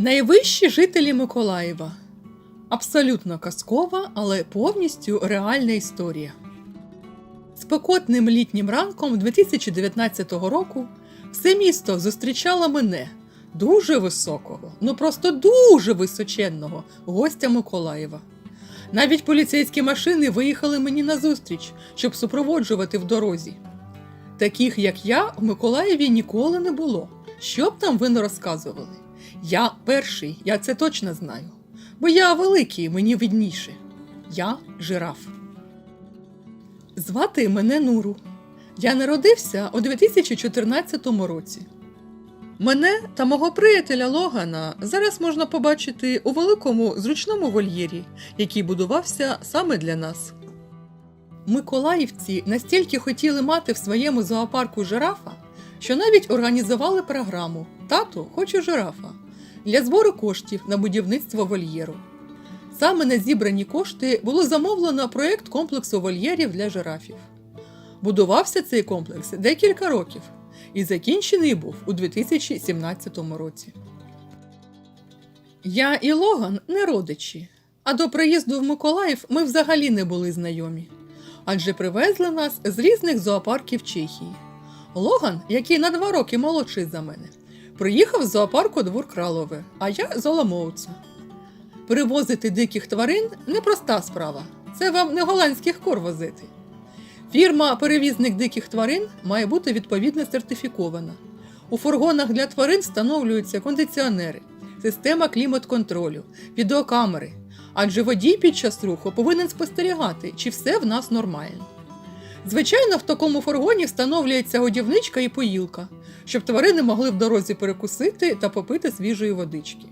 Найвищі жителі Миколаєва. Абсолютно казкова, але повністю реальна історія. Спекотним літнім ранком 2019 року все місто зустрічало мене, дуже високого, ну просто дуже височенного гостя Миколаєва. Навіть поліцейські машини виїхали мені назустріч, щоб супроводжувати в дорозі. Таких, як я, в Миколаєві ніколи не було. Що б там ви не розказували? Я перший, я це точно знаю. Бо я великий, мені видніше. Я жираф. Звати мене Нуру. Я народився у 2014 році. Мене та мого приятеля Логана зараз можна побачити у великому зручному вольєрі, який будувався саме для нас. Миколаївці настільки хотіли мати в своєму зоопарку жирафа, що навіть організували програму Тату хочу жирафа для збору коштів на будівництво вольєру. Саме на зібрані кошти було замовлено проєкт комплексу вольєрів для жирафів. Будувався цей комплекс декілька років і закінчений був у 2017 році. Я і Логан не родичі, а до приїзду в Миколаїв ми взагалі не були знайомі, адже привезли нас з різних зоопарків Чехії. Логан, який на два роки молодший за мене, приїхав з зоопарку Двор Кралове, а я з Оломовця. Перевозити диких тварин непроста справа. Це вам не голландських кор возити. Фірма перевізник диких тварин має бути відповідно сертифікована. У фургонах для тварин встановлюються кондиціонери, система клімат-контролю, відеокамери. Адже водій під час руху повинен спостерігати, чи все в нас нормально. Звичайно, в такому фургоні встановлюється годівничка і поїлка, щоб тварини могли в дорозі перекусити та попити свіжої водички.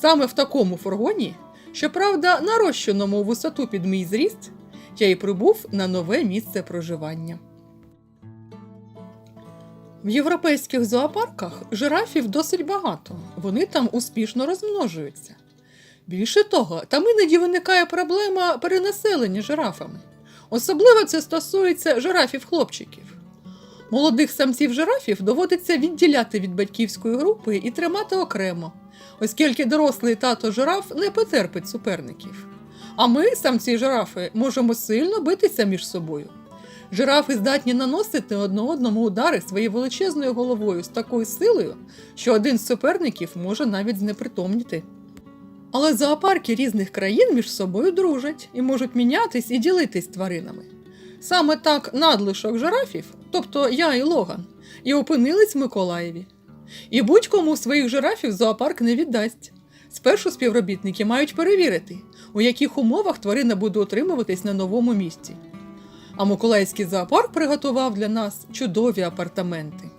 Саме в такому фургоні, щоправда, нарощеному висоту під мій зріст, я й прибув на нове місце проживання. В європейських зоопарках жирафів досить багато, вони там успішно розмножуються. Більше того, там іноді виникає проблема перенаселення жирафами. Особливо це стосується жирафів-хлопчиків. Молодих самців жирафів доводиться відділяти від батьківської групи і тримати окремо, оскільки дорослий тато жираф не потерпить суперників. А ми, самці жирафи, можемо сильно битися між собою. Жирафи здатні наносити одне одному удари своєю величезною головою з такою силою, що один з суперників може навіть знепритомніти. Але зоопарки різних країн між собою дружать і можуть мінятись і ділитись тваринами. Саме так надлишок жирафів, тобто я і Логан, і опинились в Миколаєві. І будь-кому своїх жирафів зоопарк не віддасть. Спершу співробітники мають перевірити, у яких умовах тварина буде утримуватись на новому місці. А Миколаївський зоопарк приготував для нас чудові апартаменти.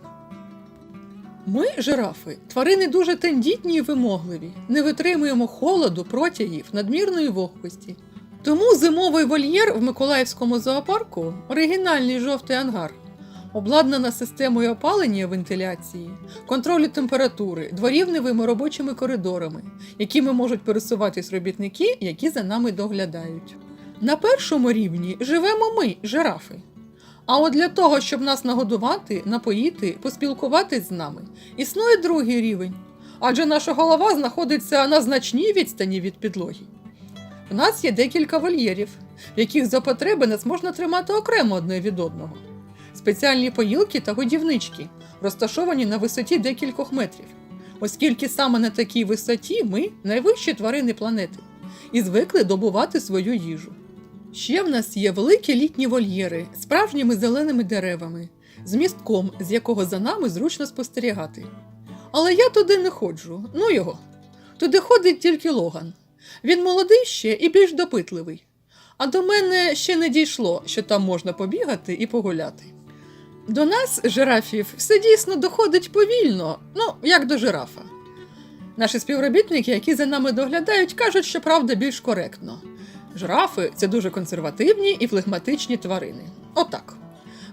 Ми, жирафи, тварини дуже тендітні і вимогливі, не витримуємо холоду, протягів, надмірної вогкості. Тому зимовий вольєр в Миколаївському зоопарку оригінальний жовтий ангар, обладнана системою опалення вентиляції, контролю температури, дворівневими робочими коридорами, якими можуть пересуватись робітники, які за нами доглядають. На першому рівні живемо ми, жирафи. А от для того, щоб нас нагодувати, напоїти, поспілкуватись з нами, існує другий рівень, адже наша голова знаходиться на значній відстані від підлоги. У нас є декілька вольєрів, в яких за потреби нас можна тримати окремо одне від одного. Спеціальні поїлки та годівнички, розташовані на висоті декількох метрів, оскільки саме на такій висоті ми найвищі тварини планети і звикли добувати свою їжу. Ще в нас є великі літні вольєри з справжніми зеленими деревами, з містком, з якого за нами зручно спостерігати. Але я туди не ходжу, ну його. Туди ходить тільки Логан. Він молодий ще і більш допитливий. А до мене ще не дійшло, що там можна побігати і погуляти. До нас, жирафів, все дійсно доходить повільно, ну, як до жирафа. Наші співробітники, які за нами доглядають, кажуть, що правда більш коректно. Жирафи це дуже консервативні і флегматичні тварини. Отак.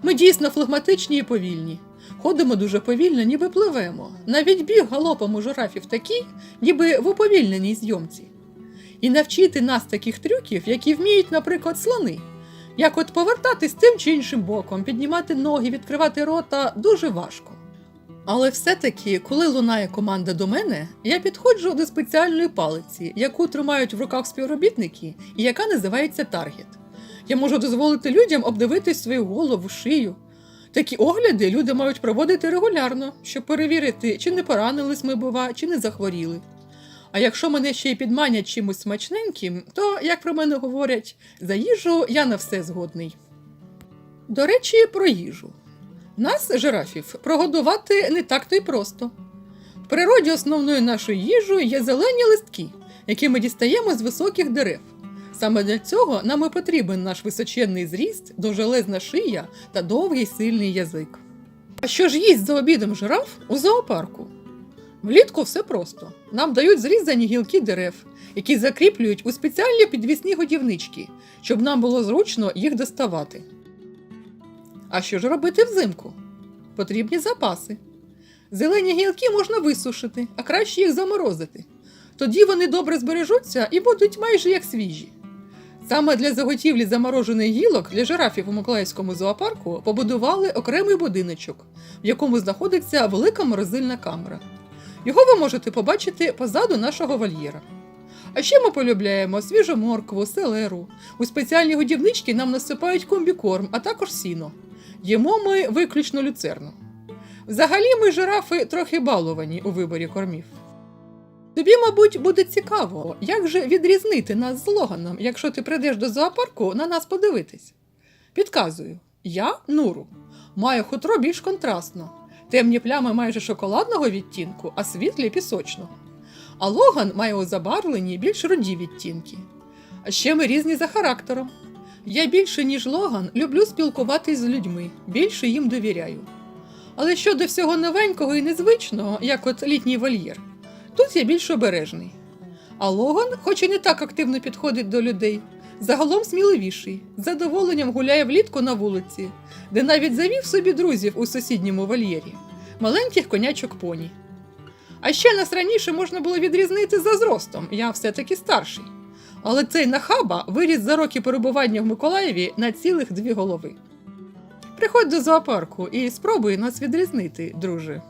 Ми дійсно флегматичні і повільні. Ходимо дуже повільно, ніби пливемо. Навіть біг галопом у жирафів такий, ніби в уповільненій зйомці. І навчити нас таких трюків, які вміють, наприклад, слони. Як от повертатись тим чи іншим боком, піднімати ноги, відкривати рота дуже важко. Але все-таки, коли лунає команда до мене, я підходжу до спеціальної палиці, яку тримають в руках співробітники, і яка називається таргет. Я можу дозволити людям обдивитись свою голову, шию. Такі огляди люди мають проводити регулярно, щоб перевірити, чи не поранились ми, бува, чи не захворіли. А якщо мене ще й підманять чимось смачненьким, то, як про мене говорять, за їжу я на все згодний. До речі, про їжу. Нас, жирафів, прогодувати не так то й просто. В природі основною нашою їжею є зелені листки, які ми дістаємо з високих дерев. Саме для цього нам і потрібен наш височенний зріст, довжелезна шия та довгий сильний язик. А що ж їсть за обідом жираф у зоопарку? Влітку все просто. Нам дають зрізані гілки дерев, які закріплюють у спеціальні підвісні годівнички, щоб нам було зручно їх доставати. А що ж робити взимку? Потрібні запаси. Зелені гілки можна висушити, а краще їх заморозити. Тоді вони добре збережуться і будуть майже як свіжі. Саме для заготівлі заморожених гілок для жирафів у Миколаївському зоопарку побудували окремий будиночок, в якому знаходиться велика морозильна камера. Його ви можете побачити позаду нашого вольєра. А ще ми полюбляємо свіжу моркву, селеру. У спеціальні годівнички нам насипають комбікорм, а також сіно. Їмо ми виключно люцерну. Взагалі ми жирафи трохи баловані у виборі кормів. Тобі, мабуть, буде цікаво, як же відрізнити нас з Логаном, якщо ти прийдеш до зоопарку на нас подивитись. Підказую, я Нуру. Маю хутро більш контрастно. Темні плями майже шоколадного відтінку, а світлі пісочного. А Логан має у забарвленні більш руді відтінки. А ще ми різні за характером. Я більше, ніж Логан, люблю спілкуватись з людьми, більше їм довіряю. Але щодо всього новенького і незвичного, як от літній вольєр, тут я більш обережний. А Логан, хоч і не так активно підходить до людей, загалом сміливіший, з задоволенням гуляє влітку на вулиці, де навіть завів собі друзів у сусідньому вольєрі, маленьких конячок поні. А ще нас раніше можна було відрізнити за зростом, я все-таки старший. Але цей нахаба виріс за роки перебування в Миколаєві на цілих дві голови. Приходь до зоопарку і спробуй нас відрізнити, друже.